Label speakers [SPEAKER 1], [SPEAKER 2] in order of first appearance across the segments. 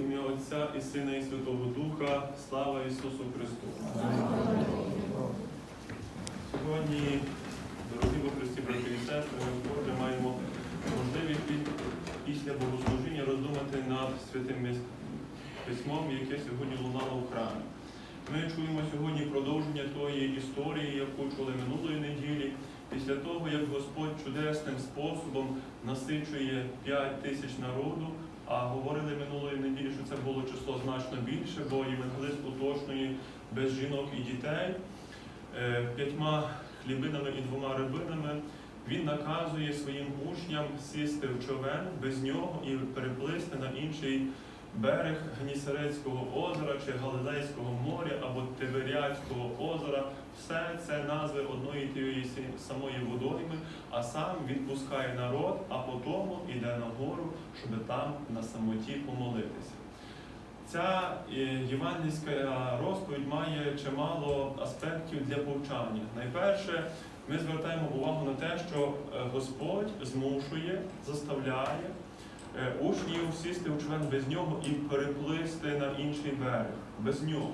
[SPEAKER 1] Ім'я Отця і Сина і Святого Духа, слава Ісусу Христу. Сьогодні, дорогі во Христі, брати і сестри, ми вкотре маємо можливість пі- після богослужіння роздумати над святим письмом, яке сьогодні лунало в храмі. Ми чуємо сьогодні продовження тої історії, яку чули минулої неділі, після того, як Господь чудесним способом насичує 5 тисяч народу, а говорили минулої неділі, що це було число значно більше, бо євангелист уточнює без жінок і дітей е, п'ятьма хлібинами і двома рибинами. Він наказує своїм учням сісти в човен без нього і переплисти на інший берег Гнісарецького озера чи Галилейського моря або Тиверіадського озера. Все це назви одної тієї самої водойми, а сам відпускає народ, а потім йде на гору, щоб там на самоті помолитися. Ця е, євангельська розповідь має чимало аспектів для повчання. Найперше, ми звертаємо увагу на те, що е, Господь змушує, заставляє е, учнів сісти у човен без нього і переплисти на інший берег без нього.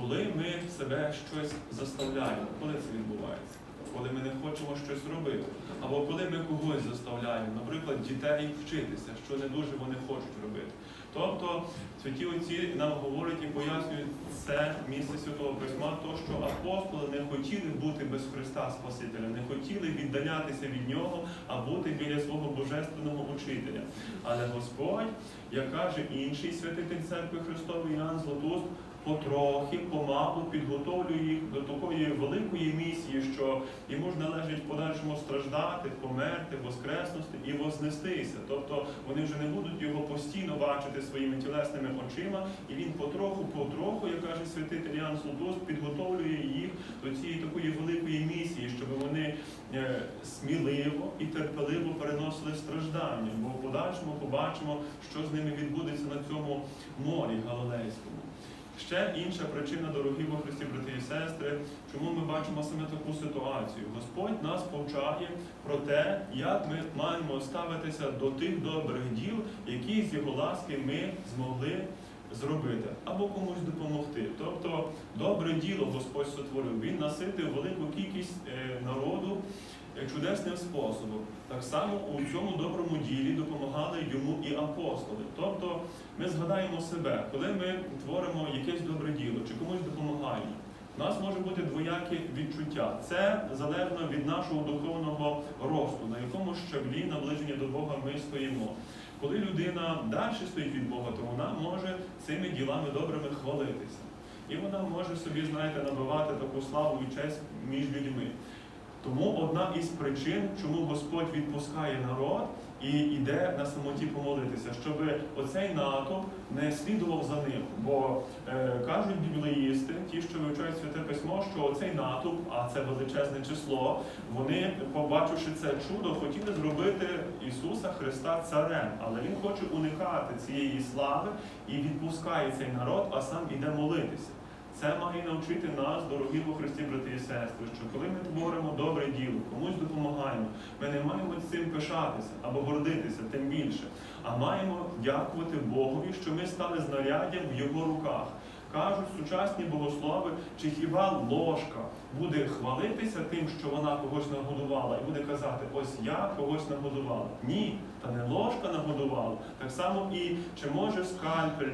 [SPEAKER 1] Коли ми себе щось заставляємо, коли це відбувається? Коли ми не хочемо щось робити, або коли ми когось заставляємо, наприклад, дітей вчитися, що не дуже вони хочуть робити. Тобто святі отці нам говорять і пояснюють це місце Святого Письма, то що апостоли не хотіли бути без Христа Спасителя, не хотіли віддалятися від Нього, а бути біля свого божественного учителя. Але Господь, як каже інший святитель церкви Христовий Іоанн Златуст, потрохи, помалу підготовлює їх до такої великої місії, що йому ж належить подальшому страждати, померти, воскреснути і вознестися. Тобто вони вже не будуть його постійно бачити своїми тілесними очима, і він потроху, потроху, як каже святитель Ян Златуст, підготовлює їх до цієї такої великої місії, щоб вони е, сміливо і терпеливо переносили страждання. Бо в подальшому побачимо, що з ними відбудеться на цьому морі Галилейському. Ще інша причина, дорогі во Христі, брати і сестри, чому ми бачимо саме таку ситуацію. Господь нас повчає про те, як ми маємо ставитися до тих добрих діл, які з його ласки ми змогли зробити або комусь допомогти. Тобто, добре діло Господь сотворив. Він наситив велику кількість е, народу е, чудесним способом. Так само у цьому доброму ділі допомагали йому і апостоли. Тобто, ми згадаємо себе, коли ми творимо якесь добре діло чи комусь допомагаємо. У нас може бути двояке відчуття. Це залежно від нашого духовного росту, на якому щаблі наближення до Бога ми стоїмо. Коли людина далі стоїть від Бога, то вона може цими ділами добрими хвалитися. І вона може собі, знаєте, набивати таку славу і честь між людьми. Тому одна із причин, чому Господь відпускає народ і йде на самоті помолитися, щоб оцей натовп не слідував за ним. Бо е, кажуть біблеїсти, ті, що вивчають святе письмо, що оцей натовп, а це величезне число, вони, побачивши це чудо, хотіли зробити Ісуса Христа царем, але Він хоче уникати цієї слави і відпускає цей народ, а сам іде молитися. Це має навчити нас, дорогі во Христі, брати і сестри, що коли ми творимо добре діло, комусь допомагаємо, ми не маємо цим пишатися або гордитися, тим більше, а маємо дякувати Богові, що ми стали знаряддям в Його руках. Кажуть сучасні богослови, чи хіба ложка буде хвалитися тим, що вона когось нагодувала, і буде казати, ось я когось нагодувала. Ні, та не ложка нагодувала. Так само і чи може скальпель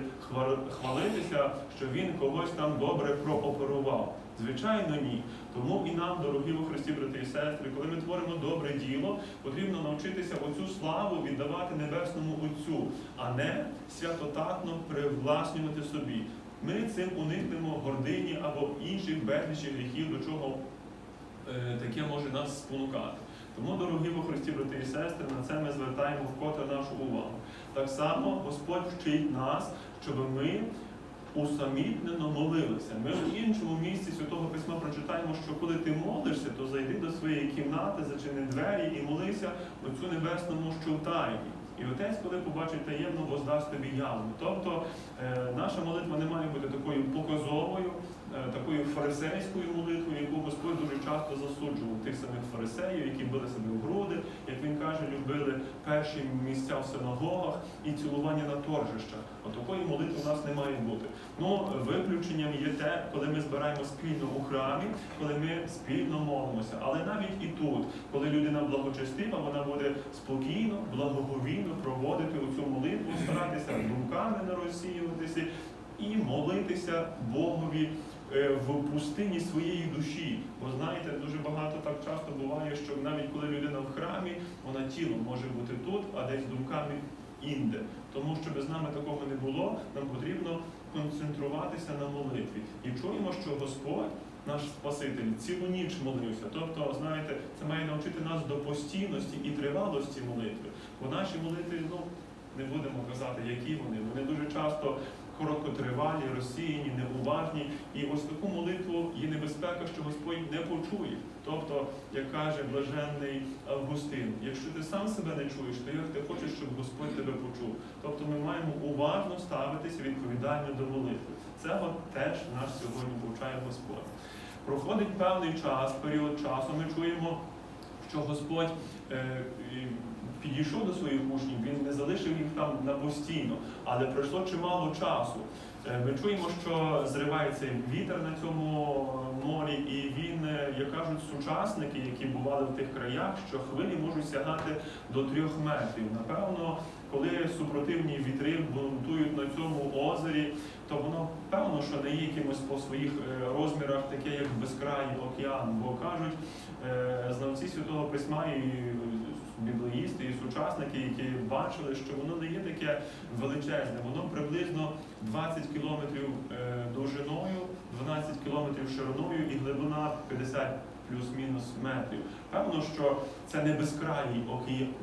[SPEAKER 1] хвалитися, що він когось там добре прооперував? Звичайно, ні. Тому і нам, дорогі у Христі, брати і сестри, коли ми творимо добре діло, потрібно навчитися оцю славу віддавати Небесному Отцю, а не святотатно привласнювати собі. Ми цим уникнемо гордині або інших безлічі гріхів, до чого е, таке може нас спонукати. Тому, дорогі во Христі, брати і сестри, на це ми звертаємо вкотре нашу увагу. Так само Господь вчить нас, щоб ми усамітнено молилися. Ми в іншому місці Святого Письма прочитаємо, що коли ти молишся, то зайди до своєї кімнати, зачини двері і молися оцю небесному, що в тайні. І отець, коли побачить таємно, воздасть тобі явно. Тобто е, наша молитва не має бути такою показовою, такою фарисейською молитвою, яку Господь дуже часто засуджував тих самих фарисеїв, які били себе в груди, як він каже, любили перші місця в синагогах і цілування на торжищах. От такої молитви у нас не має бути. Ну, виключенням є те, коли ми збираємо спільно у храмі, коли ми спільно молимося. Але навіть і тут, коли людина благочестива, вона буде спокійно, благоговійно проводити цю молитву, старатися думками не розсіюватися і молитися Богові е, в пустині своєї душі. Бо знаєте, дуже багато так часто буває, що навіть коли людина в храмі, вона тілом може бути тут, а десь думками інде. Тому щоб з нами такого не було, нам потрібно концентруватися на молитві. І чуємо, що Господь, наш Спаситель, цілу ніч молився. Тобто, знаєте, це має навчити нас до постійності і тривалості молитви. Бо наші молитви, ну не будемо казати, які вони. Вони дуже часто короткотривалі, розсіяні, неуважні. І ось таку молитву є небезпека, що Господь не почує. Тобто, як каже блаженний Августин, якщо ти сам себе не чуєш, то як ти хочеш, щоб Господь тебе почув. Тобто ми маємо уважно ставитися відповідально до молитви. Це от теж наш сьогодні повчає Господь. Проходить певний час, період часу, ми чуємо, що Господь е, підійшов до своїх учнів, він не залишив їх там на постійно, але пройшло чимало часу. Е, Ми чуємо, що зривається вітер на цьому морі, і він, е, як кажуть, сучасники, які бували в тих краях, що хвилі можуть сягати до трьох метрів. Напевно, коли супротивні вітри бунтують на цьому озері, то воно певно, що не є якимось по своїх е, розмірах, таке як безкрайній океан. Бо кажуть е, знавці святого письма і біблеїсти, і сучасники, які бачили, що воно не є таке величезне, воно приблизно 20 кілометрів е, довжиною, 12 кілометрів шириною і глибина 50 плюс-мінус метрів. Певно, що це не безкрайній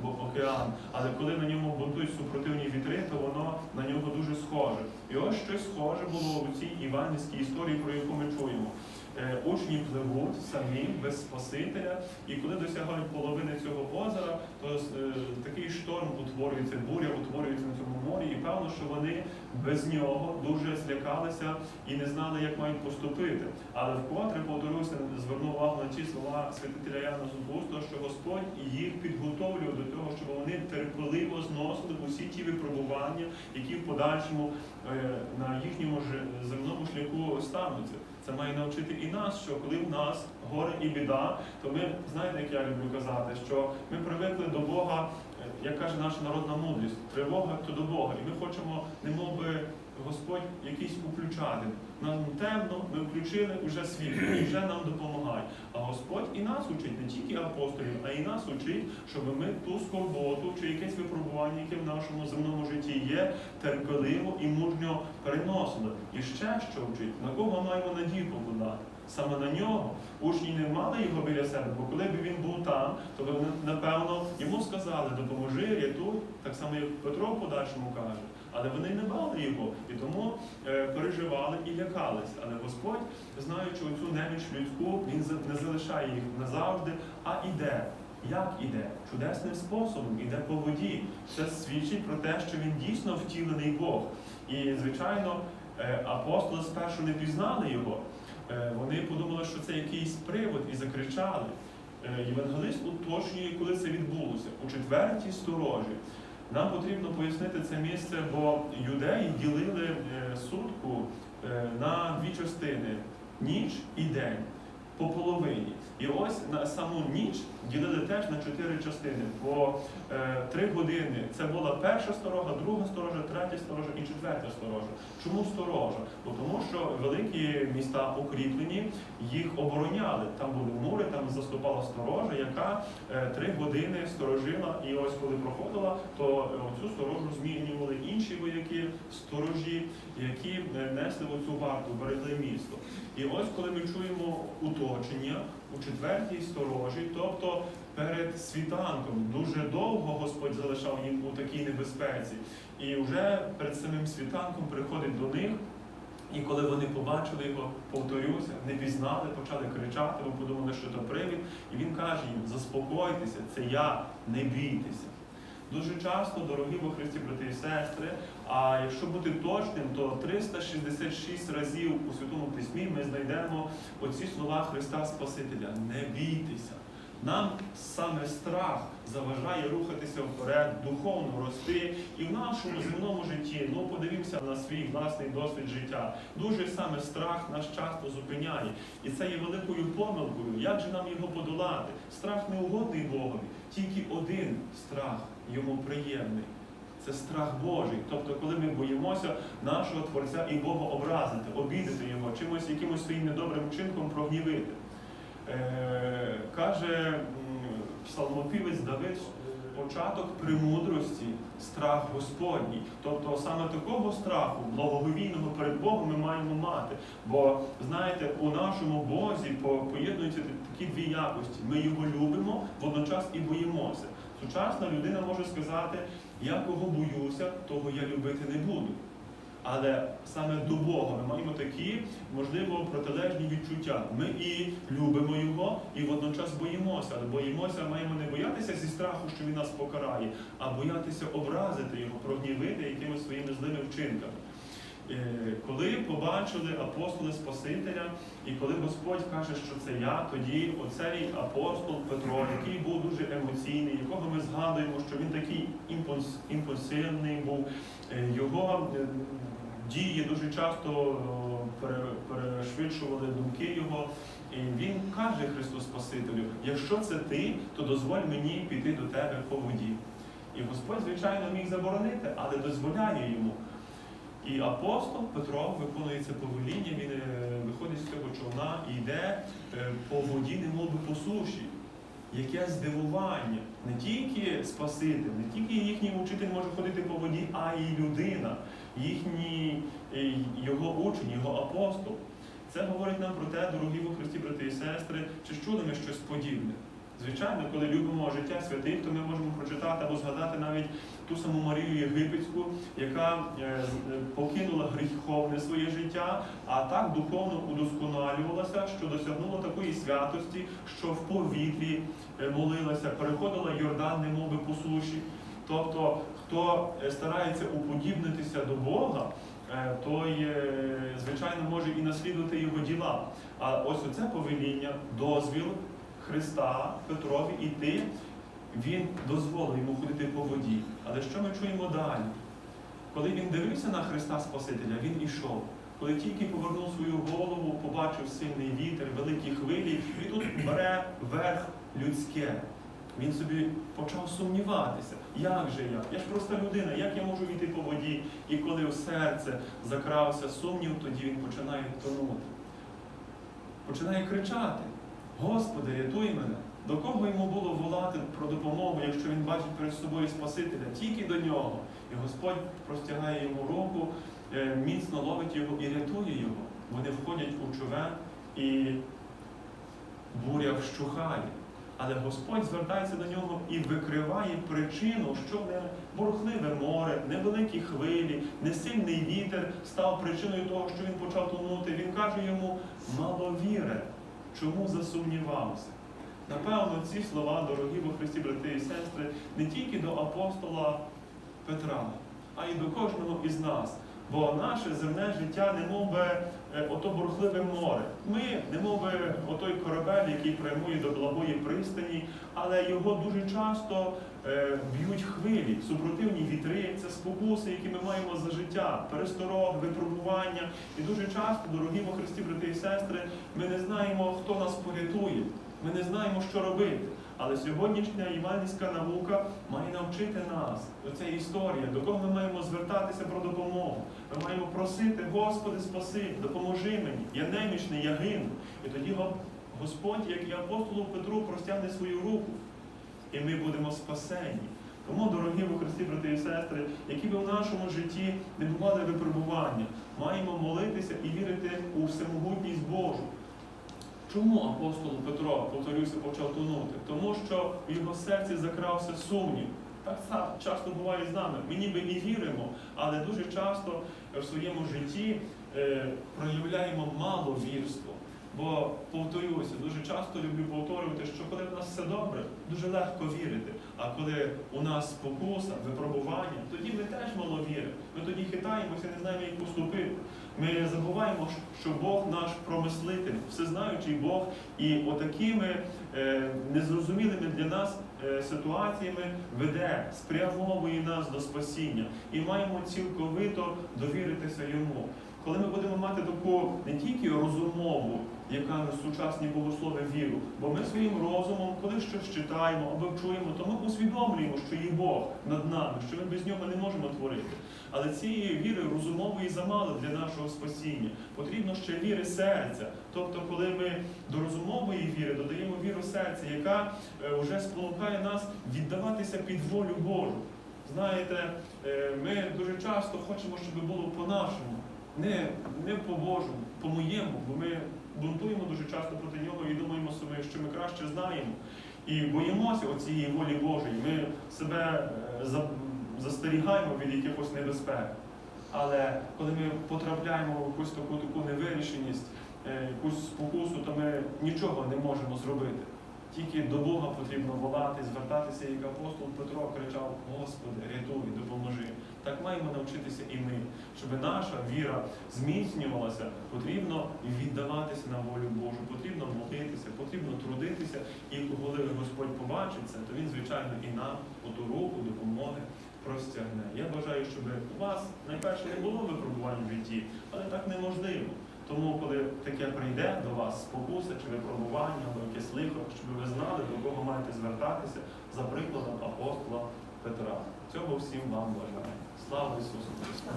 [SPEAKER 1] океан, але коли на ньому бунтують супротивні вітри, то воно на нього дуже схоже. І ось щось схоже було у цій іванівській історії, про яку ми чуємо. Е, Учні пливуть самі без Спасителя, і коли досягають половини цього озера, то е, такий шторм утворюється, буря утворюється на цьому морі, і певно, що вони без нього дуже злякалися і не знали, як мають поступити. Але вкотре повторюся, звернув увагу на ті слова святителя Яна Зубуста, що Господь їх підготовлював до того, щоб вони терпеливо зносили усі ті випробування, які в подальшому е, на їхньому земному шляху стануться. Це має навчити і нас, що коли в нас горе і біда, то ми знаєте, як я люблю казати, що ми привикли до Бога, як каже наша народна мудрість, тривога то до Бога. І ми хочемо, немов би Господь якийсь уключати. Нам темно, ми включили вже світло, і вже нам допомагає. А Господь і нас учить, не тільки апостолів, а і нас учить, щоб ми ту скорботу чи якесь випробування, яке в нашому земному житті є, терпеливо і мужньо переносили. І ще що вчить, на кого маємо надію покладати? Саме на нього учні не мали його біля себе, бо коли б він був там, то вони, напевно йому сказали, допоможи, рятуй, так само як Петро в подальшому каже. Але вони не мали його і тому е, переживали і лякались. Але Господь, знаючи оцю неміч людську, він не залишає їх назавжди, а іде. Як іде? Чудесним способом, іде по воді. Це свідчить про те, що він дійсно втілений Бог. І, звичайно, е, апостоли спершу не пізнали його. Е, Вони подумали, що це якийсь привод, і закричали. Е, Євангелист уточнює, коли це відбулося. У четвертій сторожі. Нам потрібно пояснити це місце, бо юдеї ділили е, сутку на дві частини ніч і день по половині. І ось на саму ніч ділили теж на чотири частини. По е, три години це була перша сторожа, друга сторожа, третя сторожа і четверта сторожа. Чому сторожа? Бо тому що великі міста укріплені, їх обороняли. Там були мури, там заступала сторожа, яка е, три години сторожила. І ось коли проходила, то е, цю сторожу змінювали інші вояки, сторожі, які е, несли оцю варту, берегли місто. І ось коли ми чуємо уточення у четвертій сторожі, тобто перед світанком, дуже довго Господь залишав їм у такій небезпеці. І вже перед самим світанком приходить до них. І коли вони побачили його, повторюся, не пізнали, почали кричати, ми подумали, що це привід. І він каже їм: заспокойтеся, це я, не бійтеся. Дуже часто, дорогі во Христі, брати і сестри, а якщо бути точним, то 366 разів у Святому Письмі ми знайдемо оці слова Христа Спасителя. Не бійтеся. Нам саме страх заважає рухатися вперед, духовно рости. І в нашому земному житті, ну подивімося на свій власний досвід життя. Дуже саме страх нас часто зупиняє. І це є великою помилкою. Як же нам його подолати? Страх не угодний Богові, тільки один страх йому приємний. Це страх Божий. Тобто, коли ми боїмося нашого Творця і Бога образити, обідати його, чимось якимось своїм недобрим вчинком прогнівити. Е, каже псалмопівець Давид, початок премудрості, страх Господній. Тобто саме такого страху, благоговійного перед Богом, ми маємо мати. Бо знаєте, у нашому Бозі поєднуються такі дві якості. Ми його любимо, водночас і боїмося. Сучасна людина може сказати, я кого боюся, того я любити не буду. Але саме до Бога ми маємо такі, можливо, протилежні відчуття. Ми і любимо Його, і водночас боїмося. Але боїмося, маємо не боятися зі страху, що Він нас покарає, а боятися образити Його, прогнівити якимись своїми злими вчинками. Е, Коли побачили апостоли Спасителя, і коли Господь каже, що це я, тоді оцей апостол Петро, який був дуже емоційний, якого ми згадуємо, що він такий імпульс, імпульсивний був, е, його е, дії дуже часто перешвидшували думки його. І він каже Христу Спасителю: якщо це ти, то дозволь мені піти до тебе по воді. І Господь, звичайно, міг заборонити, але дозволяє йому. І апостол Петро виконує це повеління, він е, виходить з цього човна і йде е, по воді, немов би по суші. Яке здивування. Не тільки Спаситель, не тільки їхній учитель може ходити по воді, а й людина, їхній е, його учень, його апостол. Це говорить нам про те, дорогі во Христі, брати і сестри, чи чули ми щось подібне. Звичайно, коли любимо життя святих, то ми можемо прочитати або згадати навіть ту саму Марію Єгипетську, яка е, покинула гріховне своє життя, а так духовно удосконалювалася, що досягнула такої святості, що в повітрі е, молилася, переходила Йордан, немов би по суші. Тобто, хто е, старається уподібнитися до Бога, той, звичайно, може і наслідувати його діла. А ось оце повеління, дозвіл Христа Петрові іти, він дозволив йому ходити по воді. Але що ми чуємо далі? Коли він дивився на Христа Спасителя, він ішов. Коли тільки повернув свою голову, побачив сильний вітер, великі хвилі, і тут бере верх людське. Він собі почав сумніватися, як же я? Я ж проста людина, як я можу йти по воді? І коли в серце закрався сумнів, тоді він починає тонути. Починає кричати: Господи, рятуй мене! До кого йому було волати про допомогу, якщо він бачить перед собою Спасителя? Тільки до нього. І Господь простягає йому руку, е, міцно ловить його і рятує його. Вони входять у човен і буря вщухає. Але Господь звертається до нього і викриває причину, що не бурхливе море, невеликі хвилі, не сильний вітер став причиною того, що він почав тонути. Він каже йому маловіре, чому засумнівався. Напевно, ці слова, дорогі во Христі, брати і сестри, не тільки до апостола Петра, а й до кожного із нас. Бо наше земне життя не мов би е, ото бурхливе море. Ми не мов би отой корабель, який прямує до благої пристані, але його дуже часто е, б'ють хвилі, супротивні вітри, це спокуси, які ми маємо за життя, перестороги, випробування. І дуже часто, дорогі во Христі, брати і сестри, ми не знаємо, хто нас порятує. Ми не знаємо, що робити. Але сьогоднішня іванівська наука має навчити нас. Оця історія, до кого ми маємо звертатися про допомогу. Ми маємо просити, Господи, спаси, допоможи мені. Я немічний, я гину. І тоді Го- Господь, як і апостолу Петру, простягне свою руку. І ми будемо спасені. Тому, дорогі во Христі, брати і сестри, які би в нашому житті не бували випробування, маємо молитися і вірити у всемогутність Божу. Чому апостол Петро, повторюся, почав тонути? Тому що в його серці закрався сумнів. Так само часто буває з нами. Ми ніби не віримо, але дуже часто в своєму житті е, проявляємо маловірство. Бо повторюся, дуже часто люблю повторювати, що коли в нас все добре, дуже легко вірити. А коли у нас спокуса, випробування, тоді ми теж мало віримо. Ми тоді хитаємося, не знаємо, як поступити. Ми забуваємо, що Бог наш промислитель, всезнаючий Бог, і отакими е, незрозумілими для нас е, ситуаціями веде, спрямовує нас до спасіння. І маємо цілковито довіритися йому. Коли ми будемо мати таку не тільки розумову, як кажуть сучасні богослови віру, бо ми своїм розумом, коли щось читаємо або чуємо, то ми усвідомлюємо, що є Бог над нами, що ми без нього не можемо творити. Але цієї віри розумової замало для нашого спасіння. Потрібно ще віри серця. Тобто, коли ми до розумової віри додаємо віру серця, яка е, вже спонукає нас віддаватися під волю Божу. Знаєте, е, ми дуже часто хочемо, щоб було по-нашому, не, не по-божому, по-моєму, бо ми бунтуємо дуже часто проти нього і думаємо собі, що ми краще знаємо. І боїмося оцієї волі Божої. Ми себе е, за- застерігаємо від якихось небезпек. Але коли ми потрапляємо в якусь таку таку невирішеність, е, якусь спокусу, то ми нічого не можемо зробити. Тільки до Бога потрібно волати, звертатися, як апостол Петро кричав: Господи, рятуй, допоможи. Так маємо навчитися і ми, щоб наша віра зміцнювалася, потрібно віддаватися на волю Божу, потрібно молитися, потрібно трудитися. І коли Господь побачить це, то він, звичайно, і нам оту руку допомоги простягне. Я бажаю, щоб у вас найперше не було випробувань в житті, але так неможливо. Тому, коли таке прийде до вас спокуса чи випробування, або якесь лихо, щоб ви знали, до кого маєте звертатися за прикладом апостола Петра. Цього всім вам бажаю. Слава Ісусу Христу!